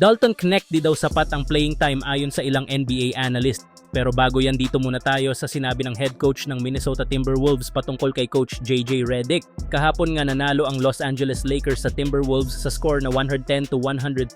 Dalton Knecht di daw sapat ang playing time ayon sa ilang NBA analyst. Pero bago yan dito muna tayo sa sinabi ng head coach ng Minnesota Timberwolves patungkol kay coach JJ Redick. Kahapon nga nanalo ang Los Angeles Lakers sa Timberwolves sa score na 110 to 103.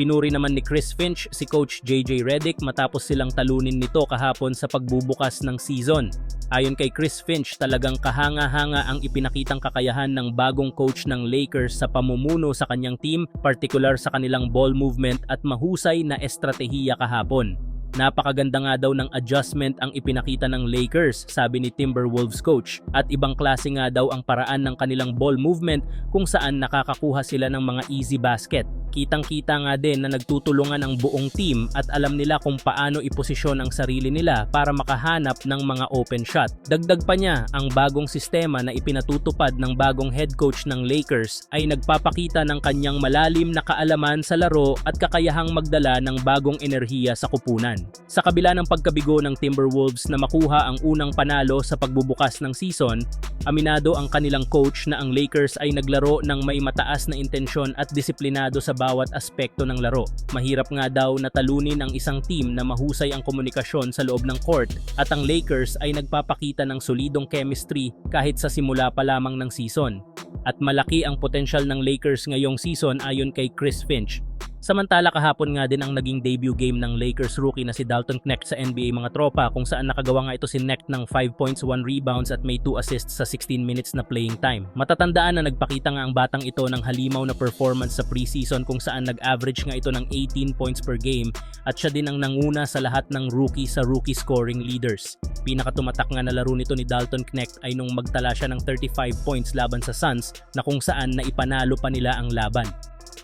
Pinuri naman ni Chris Finch si coach JJ Redick matapos silang talunin nito kahapon sa pagbubukas ng season. Ayon kay Chris Finch, talagang kahanga-hanga ang ipinakitang kakayahan ng bagong coach ng Lakers sa pamumuno sa kanyang team, partikular sa kanilang ball movement at mahusay na estratehiya kahapon. Napakaganda nga daw ng adjustment ang ipinakita ng Lakers, sabi ni Timberwolves coach. At ibang klase nga daw ang paraan ng kanilang ball movement kung saan nakakakuha sila ng mga easy basket. Kitang-kita nga din na nagtutulungan ang buong team at alam nila kung paano iposisyon ang sarili nila para makahanap ng mga open shot. Dagdag pa niya, ang bagong sistema na ipinatutupad ng bagong head coach ng Lakers ay nagpapakita ng kanyang malalim na kaalaman sa laro at kakayahang magdala ng bagong enerhiya sa kupunan. Sa kabila ng pagkabigo ng Timberwolves na makuha ang unang panalo sa pagbubukas ng season, aminado ang kanilang coach na ang Lakers ay naglaro ng may mataas na intensyon at disiplinado sa bawat aspekto ng laro. Mahirap nga daw na talunin ang isang team na mahusay ang komunikasyon sa loob ng court at ang Lakers ay nagpapakita ng solidong chemistry kahit sa simula pa lamang ng season. At malaki ang potensyal ng Lakers ngayong season ayon kay Chris Finch. Samantala kahapon nga din ang naging debut game ng Lakers rookie na si Dalton Knecht sa NBA mga tropa kung saan nakagawa nga ito si Knecht ng 5 points, 1 rebounds at may 2 assists sa 16 minutes na playing time. Matatandaan na nagpakita nga ang batang ito ng halimaw na performance sa preseason kung saan nag-average nga ito ng 18 points per game at siya din ang nanguna sa lahat ng rookie sa rookie scoring leaders. Pinakatumatak nga na laro nito ni Dalton Knecht ay nung magtala siya ng 35 points laban sa Suns na kung saan naipanalo pa nila ang laban.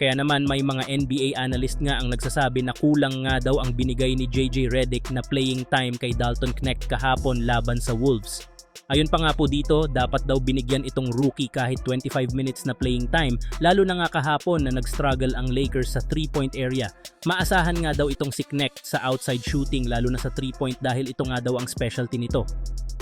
Kaya naman may mga NBA analyst nga ang nagsasabi na kulang nga daw ang binigay ni JJ Redick na playing time kay Dalton Knecht kahapon laban sa Wolves. Ayon pa nga po dito, dapat daw binigyan itong rookie kahit 25 minutes na playing time, lalo na nga kahapon na nag-struggle ang Lakers sa 3-point area. Maasahan nga daw itong si Knecht sa outside shooting lalo na sa 3-point dahil ito nga daw ang specialty nito.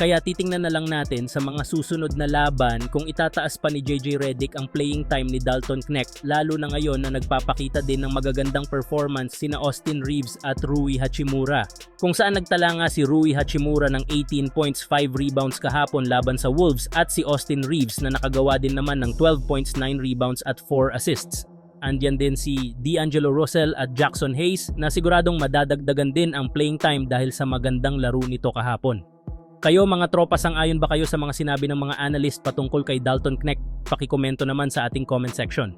Kaya titingnan na lang natin sa mga susunod na laban kung itataas pa ni JJ Redick ang playing time ni Dalton Knecht lalo na ngayon na nagpapakita din ng magagandang performance sina Austin Reeves at Rui Hachimura. Kung saan nagtala nga si Rui Hachimura ng 18 points, 5 rebounds kahapon laban sa Wolves at si Austin Reeves na nakagawa din naman ng 12 points, 9 rebounds at 4 assists. Andyan din si D'Angelo Russell at Jackson Hayes na siguradong madadagdagan din ang playing time dahil sa magandang laro nito kahapon. Kayo mga tropa sang-ayon ba kayo sa mga sinabi ng mga analyst patungkol kay Dalton Knecht? Pakikomento naman sa ating comment section.